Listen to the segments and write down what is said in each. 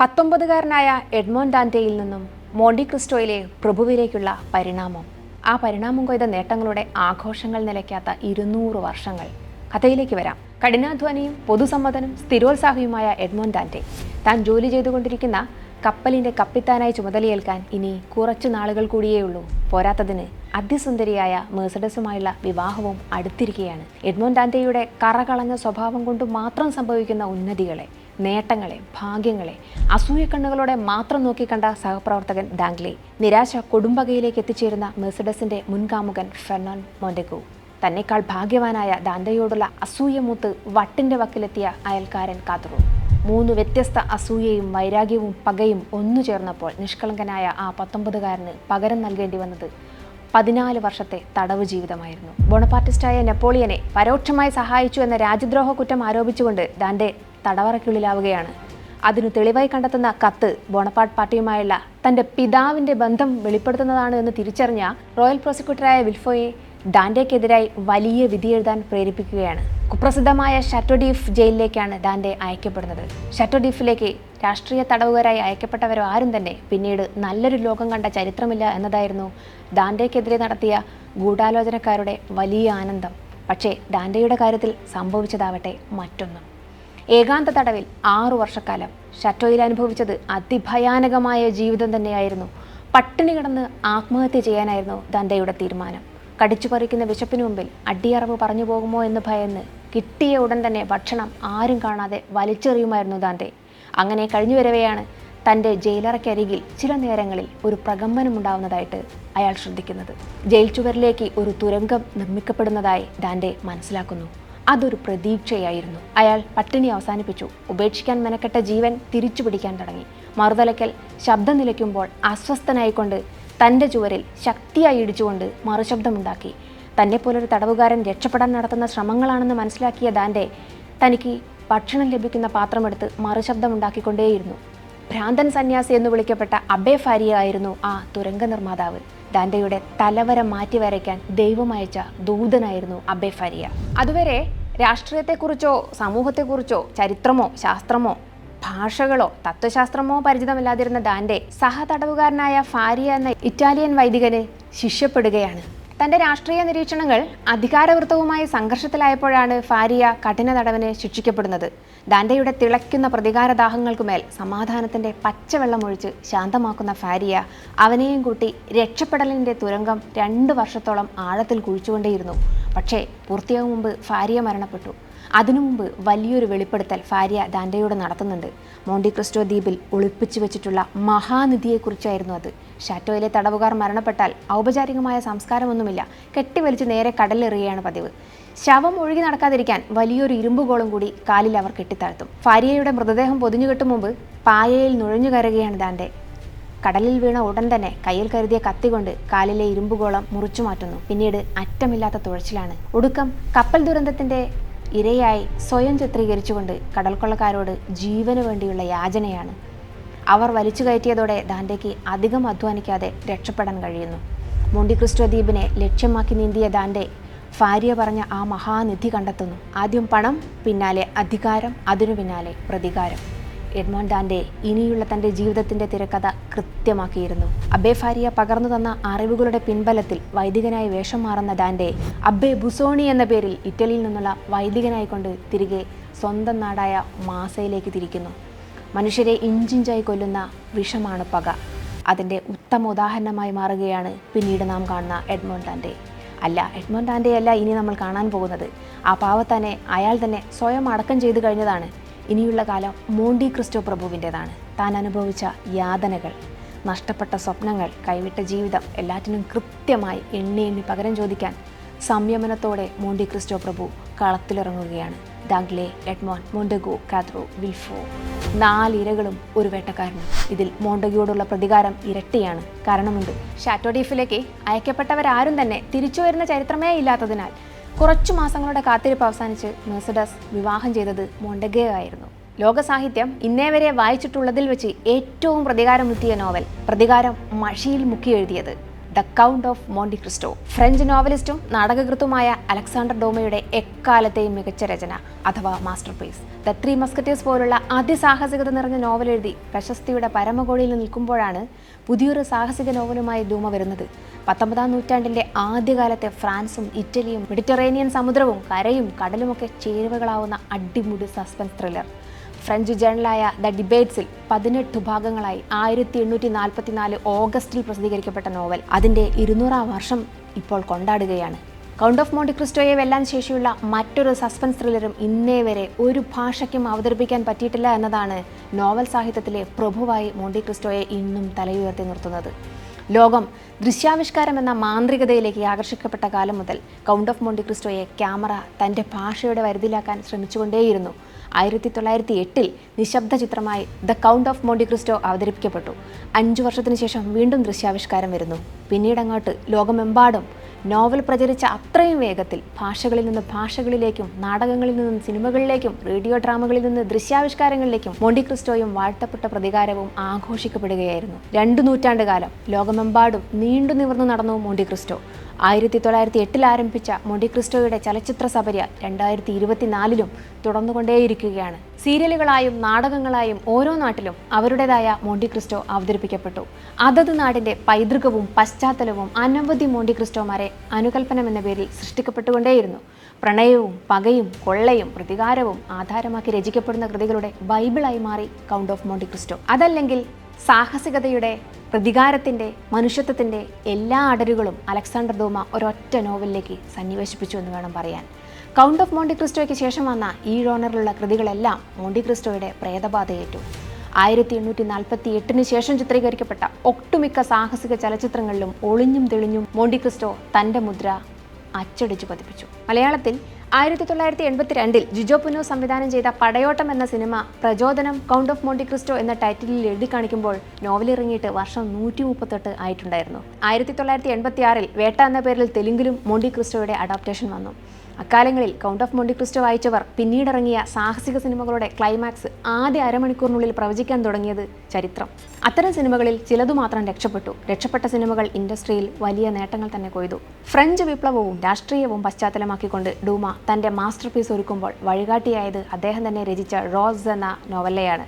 പത്തൊമ്പതുകാരനായ എഡ്മോൺ ഡാന്റയിൽ നിന്നും മോണ്ടി ക്രിസ്റ്റോയിലെ പ്രഭുവിലേക്കുള്ള പരിണാമം. ആ പരിണാമം കൊയ്ത നേട്ടങ്ങളുടെ ആഘോഷങ്ങൾ നിലയ്ക്കാത്ത ഇരുന്നൂറ് വർഷങ്ങൾ. കഥയിലേക്ക് വരാം. കഠിനാധ്വാനിയും പൊതുസമ്മതനും സ്ഥിരോത്സാഹിയുമായ എഡ്മോൺ ഡാന്റെ താൻ ജോലി ചെയ്തുകൊണ്ടിരിക്കുന്ന കപ്പലിന്റെ കപ്പിത്താനായി ചുമതലയേൽക്കാൻ ഇനി കുറച്ചു നാളുകൾ കൂടിയേ ഉള്ളൂ. പോരാത്തതിന് അതിസുന്ദരിയായ മേഴ്സഡസുമായുള്ള വിവാഹവും അടുത്തിരിക്കുകയാണ്. എഡ്മോൻ ഡാന്റെയുടെ കറകളഞ്ഞ സ്വഭാവം കൊണ്ട് മാത്രം സംഭവിക്കുന്ന ഉന്നതികളെ നേട്ടങ്ങളെ ഭാഗ്യങ്ങളെ അസൂയക്കണ്ണുകളോടെ മാത്രം നോക്കിക്കണ്ട സഹപ്രവർത്തകൻ ഡാംഗ്ലി. നിരാശ കൊടുമ്പകയിലേക്ക് എത്തിച്ചേരുന്ന മെഴ്സഡസിന്റെ മുൻകാമുകൻ ഫെർണോൻ മോണ്ടെഗു തന്നെക്കാൾ ഭാഗ്യവാനായ ദാന്തയോടുള്ള അസൂയമൂത്ത് വട്ടിന്റെ വക്കിലെത്തിയ അയൽക്കാരൻ കാതുറു. മൂന്ന് വ്യത്യസ്ത അസൂയയും വൈരാഗ്യവും പകയും ഒന്നു ചേർന്നപ്പോൾ നിഷ്കളങ്കനായ ആ പത്തൊമ്പതുകാരന് പകരം നൽകേണ്ടി വന്നത് പതിനാല് വർഷത്തെ തടവ് ജീവിതമായിരുന്നു. ബോണപാർട്ടിസ്റ്റായ നെപ്പോളിയനെ പരോക്ഷമായി സഹായിച്ചു എന്ന രാജ്യദ്രോഹ കുറ്റം ആരോപിച്ചുകൊണ്ട് ദാന്റെ തടവറയ്ക്കുള്ളിലാവുകയാണ്. അതിനു തെളിവായി കണ്ടെത്തുന്ന കത്ത് ബോണപാർട്ട് പാർട്ടിയുമായുള്ള തന്റെ പിതാവിന്റെ ബന്ധം വെളിപ്പെടുത്തുന്നതാണ് എന്ന് തിരിച്ചറിഞ്ഞ റോയൽ പ്രോസിക്യൂട്ടറായ വിൽഫോയെ ഡാന്റെക്കെതിരായി വലിയ വിധി എഴുതാൻ പ്രേരിപ്പിക്കുകയാണ്. കുപ്രസിദ്ധമായ ഷറ്റോഡീഫ് ജയിലിലേക്കാണ് ഡാൻഡെ അയക്കപ്പെടുന്നത്. ഷറ്റോഡീഫിലേക്ക് രാഷ്ട്രീയ തടവുകാരായി അയക്കപ്പെട്ടവരോ ആരും തന്നെ പിന്നീട് നല്ലൊരു ലോകം കണ്ട ചരിത്രമില്ല എന്നതായിരുന്നു ഡാൻഡേക്കെതിരെ നടത്തിയ ഗൂഢാലോചനക്കാരുടെ വലിയ ആനന്ദം. പക്ഷേ ഡാൻഡയുടെ കാര്യത്തിൽ സംഭവിച്ചതാവട്ടെ മറ്റൊന്നും. ഏകാന്ത തടവിൽ ആറു വർഷക്കാലം ഷറ്റോയിൽ അനുഭവിച്ചത് അതിഭയാനകമായ ജീവിതം തന്നെയായിരുന്നു. പട്ടിണി കിടന്ന് ആത്മഹത്യ ചെയ്യാനായിരുന്നു ദന്തയുടെ തീരുമാനം. കടിച്ചു പറിക്കുന്ന വിശപ്പിന് മുമ്പിൽ അടിയറവ് പറഞ്ഞു പോകുമോ എന്ന് ഭയന്ന് കിട്ടിയ ഉടൻ തന്നെ ഭക്ഷണം ആരും കാണാതെ വലിച്ചെറിയുമായിരുന്നു ദാന്തെ. അങ്ങനെ കഴിഞ്ഞു വരവെയാണ് തന്റെ ജയിലറയ്ക്കരികിൽ ചില നേരങ്ങളിൽ ഒരു പ്രകമ്പനം ഉണ്ടാവുന്നതായിട്ട് അയാൾ ശ്രദ്ധിക്കുന്നത്. ജയിൽ ചുവരിലേക്ക് ഒരു തുരങ്കം നിർമ്മിക്കപ്പെടുന്നതായി ദാന്റെ മനസ്സിലാക്കുന്നു. അതൊരു പ്രതീക്ഷയായിരുന്നു. അയാൾ പട്ടിണി അവസാനിപ്പിച്ചു. ഉപേക്ഷിക്കാൻ മെനക്കെട്ട ജീവൻ തിരിച്ചു പിടിക്കാൻ തുടങ്ങി. മറുതലയ്ക്കൽ ശബ്ദം നിലയ്ക്കുമ്പോൾ അസ്വസ്ഥനായിക്കൊണ്ട് തന്റെ ചുവരിൽ ശക്തിയായി ഇടിച്ചുകൊണ്ട് മറുശബ്ദമുണ്ടാക്കി. തന്നെപ്പോലൊരു തടവുകാരൻ രക്ഷപ്പെടാൻ നടത്തുന്ന ശ്രമങ്ങളാണെന്ന് മനസ്സിലാക്കിയ ദാന്റെ തനിക്ക് ഭക്ഷണം ലഭിക്കുന്ന പാത്രമെടുത്ത് മറുശബ്ദമുണ്ടാക്കിക്കൊണ്ടേയിരുന്നു. ഭ്രാന്തൻ സന്യാസി എന്ന് വിളിക്കപ്പെട്ട അബേ ഫാരിയ ആയിരുന്നു ആ തുരങ്ക നിർമ്മാതാവ്. ദാന്റെയുടെ തലവര മാറ്റി വരയ്ക്കാൻ ദൈവം അയച്ച ദൂതനായിരുന്നു അബേ ഫാരിയ. അതുവരെ രാഷ്ട്രീയത്തെക്കുറിച്ചോ സമൂഹത്തെക്കുറിച്ചോ ചരിത്രമോ ശാസ്ത്രമോ ഭാഷകളോ തത്വശാസ്ത്രമോ പരിചിതമല്ലാതിരുന്ന ദാന്റെ സഹതടവുകാരനായ ഫാരിയ എന്ന ഇറ്റാലിയൻ വൈദികന് ശിഷ്യപ്പെടുകയാണ്. തന്റെ രാഷ്ട്രീയ നിരീക്ഷണങ്ങൾ അധികാരവൃത്തവുമായി സംഘർഷത്തിലായപ്പോഴാണ് ഫാരിയ കഠിന തടവിന് ശിക്ഷിക്കപ്പെടുന്നത്. ദാൻഡയുടെ തിളയ്ക്കുന്ന പ്രതികാരദാഹങ്ങൾക്കുമേൽ സമാധാനത്തിന്റെ പച്ചവെള്ളമൊഴിച്ച് ശാന്തമാക്കുന്ന ഫാരിയ അവനെയും കൂട്ടി രക്ഷപ്പെടലിന്റെ തുരങ്കം രണ്ട് വർഷത്തോളം ആഴത്തിൽ കുഴിച്ചുകൊണ്ടേയിരുന്നു. പക്ഷേ പൂർത്തിയാകും മുമ്പ് ഫാരിയ മരണപ്പെട്ടു. അതിനു മുമ്പ് വലിയൊരു വെളിപ്പെടുത്തൽ ഫാരിയ ദാൻഡയോട് നടത്തുന്നുണ്ട്. മോണ്ടി ക്രിസ്റ്റോ ദ്വീപിൽ ഒളിപ്പിച്ചു വെച്ചിട്ടുള്ള മഹാനിധിയെക്കുറിച്ചായിരുന്നു അത്. ഷാറ്റോയിലെ തടവുകാർ മരണപ്പെട്ടാൽ ഔപചാരികമായ സംസ്കാരമൊന്നുമില്ല. കെട്ടിവലിച്ച് നേരെ കടലിലെറിയുകയാണ് പതിവ്. ശവം ഒഴുകി നടക്കാതിരിക്കാൻ വലിയൊരു ഇരുമ്പുകോളം കൂടി കാലിൽ അവർ കെട്ടിത്താഴ്ത്തും. ഫാരിയയുടെ മൃതദേഹം പൊതിഞ്ഞുകെട്ടും മുമ്പ് പായയിൽ നുഴഞ്ഞു കയറുകയാണ് ദാൻഡെ കടലിൽ വീണ ഉടൻ തന്നെ കയ്യിൽ കരുതിയ കത്തി കൊണ്ട് കാലിലെ ഇരുമ്പുകോളം മുറിച്ചു മാറ്റുന്നു. പിന്നീട് അറ്റമില്ലാത്ത തുഴച്ചിലാണ്. ഒടുക്കം കപ്പൽ ദുരന്തത്തിന്റെ ഇരയായി സ്വയം ചിത്രീകരിച്ചുകൊണ്ട് കടൽക്കൊള്ളക്കാരോട് ജീവന് വേണ്ടിയുള്ള യാചനയാണ്. അവർ വലിച്ചു കയറ്റിയതോടെ ദാൻഡയ്ക്ക് അധികം അധ്വാനിക്കാതെ രക്ഷപ്പെടാൻ കഴിയുന്നു. മോണ്ടി ക്രിസ്റ്റോ ദ്വീപിനെ ലക്ഷ്യമാക്കി നീന്തിയ ദാൻഡെ ഭാര്യ പറഞ്ഞ ആ മഹാനിധി കണ്ടെത്തുന്നു. ആദ്യം പണം പിന്നാലെ അധികാരം അതിനു പിന്നാലെ പ്രതികാരം. എഡ്മോൺ ഡാൻഡെ ഇനിയുള്ള തന്റെ ജീവിതത്തിന്റെ തിരക്കഥ കൃത്യമാക്കിയിരുന്നു. അബേ ഫാരിയ പകർന്നു തന്ന അറിവുകളുടെ പിൻബലത്തിൽ വൈദികനായി വേഷം മാറുന്ന ഡാന്റെ അബ്ബെ ബുസോണി എന്ന പേരിൽ ഇറ്റലിയിൽ നിന്നുള്ള വൈദികനായിക്കൊണ്ട് തിരികെ സ്വന്തം നാടായ മാസയിലേക്ക് തിരിക്കുന്നു. മനുഷ്യരെ ഇഞ്ചിഞ്ചായി കൊല്ലുന്ന വിഷമാണ് പക. അതിന്റെ ഉത്തമ ഉദാഹരണമായി മാറുകയാണ് പിന്നീട് നാം കാണുന്ന എഡ്മോൺ ഡാൻഡെ അല്ല അല്ല ഇനി നമ്മൾ കാണാൻ പോകുന്നത്. ആ പാവത്തന്നെ അയാൾ തന്നെ സ്വയം അടക്കം ചെയ്തു കഴിഞ്ഞതാണ്. ഇനിയുള്ള കാലം മോണ്ടി ക്രിസ്റ്റോ പ്രഭുവിന്റെതാണ്. താൻ അനുഭവിച്ച യാതനകൾ നഷ്ടപ്പെട്ട സ്വപ്നങ്ങൾ കൈവിട്ട ജീവിതം എല്ലാറ്റിനും കൃത്യമായി എണ്ണി എണ്ണി പകരം ചോദിക്കാൻ സംയമനത്തോടെ മോണ്ടി ക്രിസ്റ്റോ പ്രഭു കളത്തിലിറങ്ങുകയാണ്. ഡാഗ്ലെ എഡ്മോൺ മോണ്ടഗോ കാത്രോ വിൽഫോ. നാലിരകളും ഒരു വേട്ടക്കാരനും. ഇതിൽ മോണ്ടഗയോടുള്ള പ്രതികാരം ഇരട്ടിയാണ്. കാരണമുണ്ട് ഷാറ്റോഡീഫിലേക്ക് അയക്കപ്പെട്ടവരാരും തന്നെ തിരിച്ചു വരുന്ന ചരിത്രമേ ഇല്ലാത്തതിനാൽ കുറച്ചു മാസങ്ങളുടെ കാത്തിരിപ്പ് അവസാനിച്ച് മെഴ്സഡസ് വിവാഹം ചെയ്തത് മൊണ്ടഗേ ആയിരുന്നു ലോകസാഹിത്യം ഇന്നേ വരെ വായിച്ചിട്ടുള്ളതിൽ വെച്ച് ഏറ്റവും പ്രതികാരമുറ്റിയ നോവൽ പ്രതികാരം മഷിയിൽ മുക്കി എഴുതിയത് the Count of Monte Cristo. French നോവലിസ്റ്റും നാടകകൃത്തുമായ അലക്സാണ്ടർ ഡോമയുടെ എക്കാലത്തെയും മികച്ച രചന അഥവാ മാസ്റ്റർ പീസ് ദ ത്രീ മസ്കറ്റേഴ്സ് പോലുള്ള അതിസാഹസികത നിറഞ്ഞ നോവൽ എഴുതി പ്രശസ്തിയുടെ പരമകോടിയിൽ നിൽക്കുമ്പോഴാണ് പുതിയൊരു സാഹസിക നോവലുമായി ഡൂമ വരുന്നത്. പത്തൊമ്പതാം നൂറ്റാണ്ടിന്റെ ആദ്യകാലത്തെ ഫ്രാൻസും ഇറ്റലിയും മെഡിറ്ററേനിയൻ സമുദ്രവും കരയും കടലുമൊക്കെ ചേരുവകളാവുന്ന അടിമുടി സസ്പെൻസ് ത്രില്ലർ. ഫ്രഞ്ച് ജേണലായ ദ ഡിബേറ്റ്സിൽ പതിനെട്ട് ഭാഗങ്ങളായി ആയിരത്തി എണ്ണൂറ്റി നാൽപ്പത്തിനാല് ഓഗസ്റ്റിൽ പ്രസിദ്ധീകരിക്കപ്പെട്ട നോവൽ. അതിന്റെ ഇരുന്നൂറാം വർഷം ഇപ്പോൾ കൊണ്ടാടുകയാണ്. കൗണ്ട് ഓഫ് മോണ്ടി ക്രിസ്റ്റോയെ വെല്ലാൻ ശേഷിയുള്ള മറ്റൊരു സസ്പെൻസ് ത്രില്ലറും ഇന്നേ വരെ ഒരു ഭാഷയ്ക്കും അവതരിപ്പിക്കാൻ പറ്റിയിട്ടില്ല എന്നതാണ് നോവൽ സാഹിത്യത്തിലെ പ്രഭുവായി മോണ്ടി ക്രിസ്റ്റോയെ ഇന്നും തലയുയർത്തി നിർത്തുന്നത്. ലോകം ദൃശ്യാവിഷ്കാരം എന്ന മാന്ത്രികതയിലേക്ക് ആകർഷിക്കപ്പെട്ട കാലം മുതൽ കൗണ്ട് ഓഫ് മോണ്ടി ക്രിസ്റ്റോയെ ക്യാമറ തന്റെ ഭാഷയുടെ വരുതിയിലാക്കാൻ ശ്രമിച്ചുകൊണ്ടേയിരുന്നു. ആയിരത്തി തൊള്ളായിരത്തി എട്ടിൽ നിശബ്ദ ചിത്രമായി the Count of Monte Cristo അവതരിപ്പിക്കപ്പെട്ടു. അഞ്ചു വർഷത്തിന് ശേഷം വീണ്ടും ദൃശ്യാവിഷ്കാരം വരുന്നു. പിന്നീട് അങ്ങോട്ട് ലോകമെമ്പാടും നോവൽ പ്രചരിച്ച അത്രയും വേഗത്തിൽ ഭാഷകളിൽ നിന്ന് ഭാഷകളിലേക്കും നാടകങ്ങളിൽ നിന്നും സിനിമകളിലേക്കും റേഡിയോ ഡ്രാമകളിൽ നിന്ന് ദൃശ്യാവിഷ്കാരങ്ങളിലേക്കും മോണ്ടിക്രിസ്റ്റോയും വാഴ്ത്തപ്പെട്ട പ്രതികാരവും ആഘോഷിക്കപ്പെടുകയായിരുന്നു. രണ്ടു നൂറ്റാണ്ട് കാലം ലോകമെമ്പാടും നീണ്ടു നിവർന്നു നടന്നു മോണ്ടി ക്രിസ്റ്റോ. ആയിരത്തി തൊള്ളായിരത്തി എട്ടിൽ ആരംഭിച്ച മോണ്ടിക്രിസ്റ്റോയുടെ ചലച്ചിത്ര സപര്യ രണ്ടായിരത്തി ഇരുപത്തിനാലിലും തുടർന്നുകൊണ്ടേയിരിക്കുകയാണ് സീരിയലുകളായും നാടകങ്ങളായും ഓരോ നാട്ടിലും അവരുടേതായ മോണ്ടിക്രിസ്റ്റോ അവതരിപ്പിക്കപ്പെട്ടു. അതത് നാടിന്റെ പൈതൃകവും പശ്ചാത്തലവും അനവധി മോണ്ടി ക്രിസ്റ്റോമാരെ അനുകൽപ്പനം എന്ന പേരിൽ സൃഷ്ടിക്കപ്പെട്ടുകൊണ്ടേയിരുന്നു. പ്രണയവും പകയും കൊള്ളയും പ്രതികാരവും ആധാരമാക്കി രചിക്കപ്പെടുന്ന കൃതികളുടെ ബൈബിളായി മാറി കൗണ്ട് ഓഫ് മോണ്ടിക്രിസ്റ്റോ. അതല്ലെങ്കിൽ സാഹസികതയുടെ പ്രതികാരത്തിന്റെ മനുഷ്യത്വത്തിന്റെ എല്ലാ അടരുകളും അലക്സാണ്ടർ ദോമ ഒരൊറ്റ നോവലിലേക്ക് സന്നിവേശിപ്പിച്ചു എന്ന് വേണം പറയാൻ. കൗണ്ട് ഓഫ് മോണ്ടിക്രിസ്റ്റോയ്ക്ക് ശേഷം വന്ന ഈ ജോണറിലുള്ള കൃതികളെല്ലാം മോണ്ടിക്രിസ്റ്റോയുടെ പ്രേതബാധയേറ്റു. ആയിരത്തി എണ്ണൂറ്റി നാൽപ്പത്തി എട്ടിന് ശേഷം ചിത്രീകരിക്കപ്പെട്ട ഒട്ടുമിക്ക സാഹസിക ചലച്ചിത്രങ്ങളിലും ഒളിഞ്ഞും തെളിഞ്ഞും മോണ്ടിക്രിസ്റ്റോ തന്റെ മുദ്ര അച്ചടിച്ചു പതിപ്പിച്ചു. മലയാളത്തിൽ ആയിരത്തി തൊള്ളായിരത്തി എൺപത്തി രണ്ടിൽ ജിജോ പുനോ സംവിധാനം ചെയ്ത പടയോട്ടം എന്ന സിനിമ പ്രചോദനം കൗണ്ട് ഓഫ് മോണ്ടിക്രിസ്റ്റോ എന്ന ടൈറ്റിലിൽ എഴുതി കാണിക്കുമ്പോൾ നോവലിറങ്ങിയിട്ട് വർഷം നൂറ്റി മുപ്പത്തെട്ട് ആയിട്ടുണ്ടായിരുന്നു. ആയിരത്തി തൊള്ളായിരത്തി എൺപത്തി ആറിൽ വേട്ട എന്ന പേരിൽ തെലുങ്കിലും മോണ്ടിക്രിസ്റ്റോയുടെ അഡാപ്റ്റേഷൻ വന്നു. അക്കാലങ്ങളിൽ കൗണ്ട് ഓഫ് മോണ്ടി ക്രിസ്റ്റോ വായിച്ചവർ പിന്നീടിറങ്ങിയ സാഹസിക സിനിമകളുടെ ക്ലൈമാക്സ് ആദ്യ അരമണിക്കൂറിനുള്ളിൽ പ്രവചിക്കാൻ തുടങ്ങിയത് ചരിത്രം. അത്തരം സിനിമകളിൽ ചിലതു മാത്രം രക്ഷപ്പെട്ടു. രക്ഷപ്പെട്ട സിനിമകൾ ഇൻഡസ്ട്രിയിൽ വലിയ നേട്ടങ്ങൾ തന്നെ കൊയ്തു. ഫ്രഞ്ച് വിപ്ലവവും രാഷ്ട്രീയവും പശ്ചാത്തലമാക്കിക്കൊണ്ട് ഡൂമ തന്റെ മാസ്റ്റർ പീസ് ഒരുക്കുമ്പോൾ വഴികാട്ടിയായത് അദ്ദേഹം തന്നെ രചിച്ച റോസ് എന്ന നോവലയാണ്.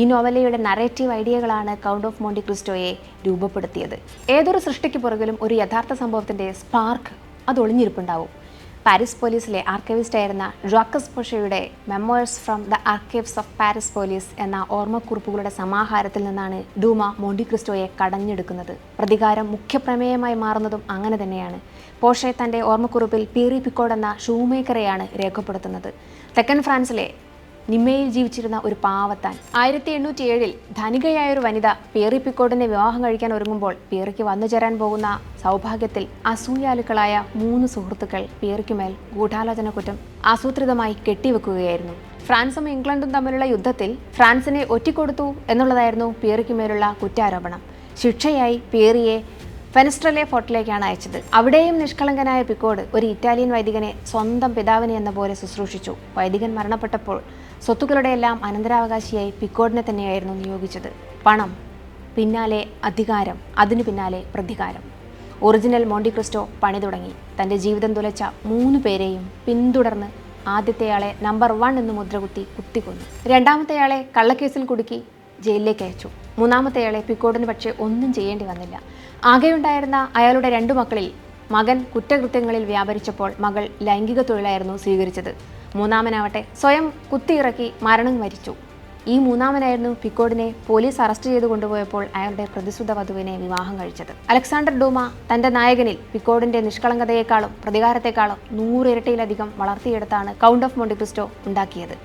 ഈ നോവലയുടെ നറേറ്റീവ് ഐഡിയകളാണ് കൗണ്ട് ഓഫ് മോണ്ടി ക്രിസ്റ്റോയെ രൂപപ്പെടുത്തിയത്. ഏതൊരു സൃഷ്ടിക്ക് പുറകിലും ഒരു യഥാർത്ഥ സംഭവത്തിന്റെ സ്പാർക്ക് അത് ഒളിഞ്ഞിരിപ്പുണ്ടാവും. പാരീസ് പോലീസിലെ ആർക്കൈവിസ്റ്റ് ആയിരുന്ന Jacques പൊഷയുടെ memoirs from the archives of Paris police എന്ന ഓർമ്മക്കുറിപ്പുകളുടെ സമാഹാരത്തിൽ നിന്നാണ് ഡൂമ മോണ്ടിക്രിസ്റ്റോയെ കടഞ്ഞെടുക്കുന്നത്. പ്രതികാരം മുഖ്യപ്രമേയമായി മാറുന്നതും അങ്ങനെ തന്നെയാണ്. പോഷെ തന്റെ ഓർമ്മക്കുറിപ്പിൽ പീറി പിക്കോഡ് എന്ന ഷൂമേക്കറെയാണ് രേഖപ്പെടുത്തുന്നത്. തെക്കൻ ഫ്രാൻസിലെ നിമ്മയിൽ ജീവിച്ചിരുന്ന ഒരു പാവത്താൻ. ആയിരത്തി എണ്ണൂറ്റി ഏഴിൽ ധനികയായ ഒരു വനിത പേറി പിക്കോട്ടിനെ വിവാഹം കഴിക്കാൻ ഒരുങ്ങുമ്പോൾ പേറിക്ക് വന്നു ചേരാൻ പോകുന്ന സൗഭാഗ്യത്തിൽ അസൂയാലുക്കളായ മൂന്ന് സുഹൃത്തുക്കൾ പേറിക്കുമേൽ ഗൂഢാലോചന കുറ്റം ആസൂത്രിതമായി കെട്ടിവെക്കുകയായിരുന്നു. ഫ്രാൻസും ഇംഗ്ലണ്ടും തമ്മിലുള്ള യുദ്ധത്തിൽ ഫ്രാൻസിനെ ഒറ്റിക്കൊടുത്തു എന്നുള്ളതായിരുന്നു പേറിക്കുമേലുള്ള കുറ്റാരോപണം. ശിക്ഷയായി പേറിയെ ഫെനസ്ട്രലെ ഫോർട്ടിലേക്കാണ് അയച്ചത്. അവിടെയും നിഷ്കളങ്കനായ പിക്കോട് ഒരു ഇറ്റാലിയൻ വൈദികനെ സ്വന്തം പിതാവിനെ എന്ന പോലെ ശുശ്രൂഷിച്ചു. വൈദികൻ മരണപ്പെട്ടപ്പോൾ സ്വത്തുക്കളുടെ എല്ലാം അനന്തരാവകാശിയായി പിക്കോഡിനെ തന്നെയായിരുന്നു നിയോഗിച്ചത്. പണം പിന്നാലെ അധികാരം അതിനു പിന്നാലെ പ്രതികാരം. ഒറിജിനൽ മോണ്ടിക്രിസ്റ്റോ പണി തുടങ്ങി. തന്റെ ജീവിതം തുലച്ച മൂന്ന് പേരെയും പിന്തുടർന്ന് ആദ്യത്തെയാളെ നമ്പർ വൺ എന്ന് മുദ്രകുത്തി കുത്തിക്കൊന്നു. രണ്ടാമത്തെയാളെ കള്ളക്കേസിൽ കുടുക്കി ജയിലിലേക്ക് അയച്ചു. മൂന്നാമത്തെയാളെ പിക്കോഡിന് പക്ഷേ ഒന്നും ചെയ്യേണ്ടി വന്നില്ല. ആകെയുണ്ടായിരുന്ന അയാളുടെ രണ്ടു മക്കളിൽ മകൻ കുറ്റകൃത്യങ്ങളിൽ വ്യാപരിച്ചപ്പോൾ മകൾ ലൈംഗിക തൊഴിലായിരുന്നു സ്വീകരിച്ചത്. മൂന്നാമനാവട്ടെ. സ്വയം കുത്തിയിറക്കി മരണം വരിച്ചു. ഈ മൂന്നാമനായിരുന്നു പിക്കോഡിനെ പോലീസ് അറസ്റ്റ് ചെയ്ത് കൊണ്ടുപോയപ്പോൾ അയാളുടെ പ്രതിസുത വധുവിനെ വിവാഹം കഴിച്ചത്. അലക്സാണ്ടർ ഡൂമ തന്റെ നായകനിൽ പിക്കോഡിന്റെ നിഷ്കളങ്കതയെക്കാളും പ്രതികാരത്തെക്കാളും നൂറിരട്ടിയിലധികം വളർത്തിയെടുത്താണ് കൗണ്ട് ഓഫ് മോണ്ടിക്രിസ്റ്റോ ഉണ്ടാക്കിയത്.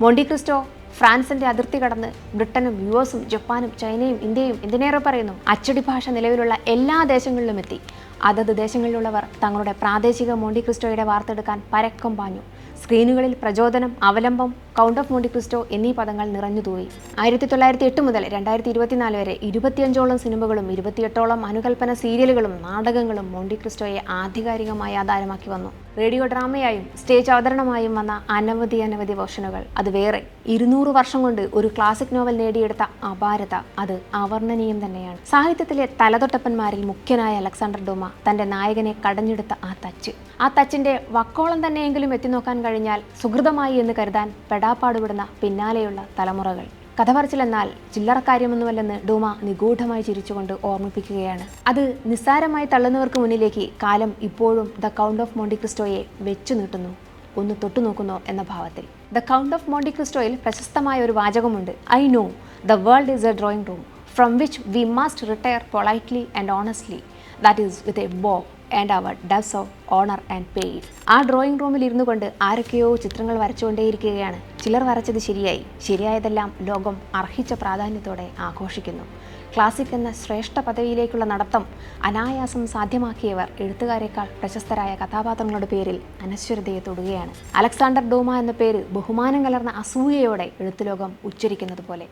മോണ്ടിക്രിസ്റ്റോ ഫ്രാൻസിന്റെ അതിർത്തി കടന്ന് ബ്രിട്ടനും യു എസും ജപ്പാനും ചൈനയും ഇന്ത്യയും എന്തിനേറെ പറയുന്നു? അച്ചടി ഭാഷ നിലവിലുള്ള എല്ലാ ദേശങ്ങളിലും എത്തി. അതത് ദേശങ്ങളിലുള്ളവർ തങ്ങളുടെ പ്രാദേശിക മോണ്ടിക്രിസ്റ്റോയുടെ വാർത്തെടുക്കാൻ പരക്കം പാഞ്ഞു. സ്ക്രീനുകളിൽ പ്രചോദനം അവലംബം കൗണ്ട് ഓഫ് മോണ്ടിക്രിസ്റ്റോ എന്നീ പദങ്ങൾ നിറഞ്ഞു തൂവി. ആയിരത്തി തൊള്ളായിരത്തി എട്ട് മുതൽ രണ്ടായിരത്തി ഇരുപത്തിനാല് വരെ ഇരുപത്തിയഞ്ചോളം സിനിമകളും ഇരുപത്തിയെട്ടോളം അനുകൽപ്പന സീരിയലുകളും നാടകങ്ങളും മോണ്ടിക്രിസ്റ്റോയെ ആധികാരികമായി ആധാരമാക്കി വന്നു. റേഡിയോ ഡ്രാമയായും സ്റ്റേജ് അവതരണമായും വന്ന അനവധി അനവധി വേർഷനുകൾ. അത് വേറെ. ഇരുന്നൂറ് വർഷം കൊണ്ട് ഒരു ക്ലാസിക് നോവൽ നേടിയെടുത്ത അപാരത അത് അവർണനീയം തന്നെയാണ്. സാഹിത്യത്തിലെ തലതൊട്ടപ്പന്മാരിൽ മുഖ്യനായ അലക്സാണ്ടർ ഡോമ തന്റെ നായകനെ കടഞ്ഞെടുത്ത ആ തച്ച്. ആ തച്ചിന്റെ വക്കോളം തന്നെയെങ്കിലും എത്തിനോക്കാൻ കഴിഞ്ഞാൽ സുഹൃതമായി എന്ന് കരുതാൻ പെടാപ്പാടുപെടുന്ന പിന്നാലെയുള്ള തലമുറകൾ. കഥ പറച്ചിലെന്നാൽ ചില്ലറക്കാര്യമൊന്നുമല്ലെന്ന് ഡൂമ നിഗൂഢമായി ചിരിച്ചുകൊണ്ട് ഓർമ്മിപ്പിക്കുകയാണ്. അത് നിസ്സാരമായി തള്ളുന്നവർക്ക് മുന്നിലേക്ക് കാലം ഇപ്പോഴും ദ കൗണ്ട് ഓഫ് മോണ്ടി ക്രിസ്റ്റോയെ വെച്ചു നീട്ടുന്നു. ഒന്ന് തൊട്ടു നോക്കുന്നോ എന്ന ഭാവത്തിൽ. ദ കൗണ്ട് ഓഫ് മോണ്ടി ക്രിസ്റ്റോയിൽ പ്രശസ്തമായ ഒരു വാചകമുണ്ട്. I know the world is a drawing room from which we must retire politely and honestly. That is with a bow and our debts of honour paid paid ആ drawing റൂമിൽ ഇരുന്നു കൊണ്ട് ആരൊക്കെയോ ചിത്രങ്ങൾ വരച്ചുകൊണ്ടേയിരിക്കുകയാണ്. ചിലർ വരച്ചത് ശരിയായി. ശരിയായതെല്ലാം ലോകം അർഹിച്ച പ്രാധാന്യത്തോടെ ആഘോഷിക്കുന്നു. ക്ലാസിക് എന്ന ശ്രേഷ്ഠ പദവിയിലേക്കുള്ള നടത്തം അനായാസം സാധ്യമാക്കിയവർ എഴുത്തുകാരെക്കാൾ പ്രശസ്തരായ കഥാപാത്രങ്ങളുടെ പേരിൽ അനശ്വരതയെ തൊടുകയാണ്. അലക്സാണ്ടർ ഡോമ എന്ന പേര് ബഹുമാനം കലർന്ന അസൂയയോടെ എഴുത്തുലോകം ഉച്ചരിക്കുന്നത് പോലെ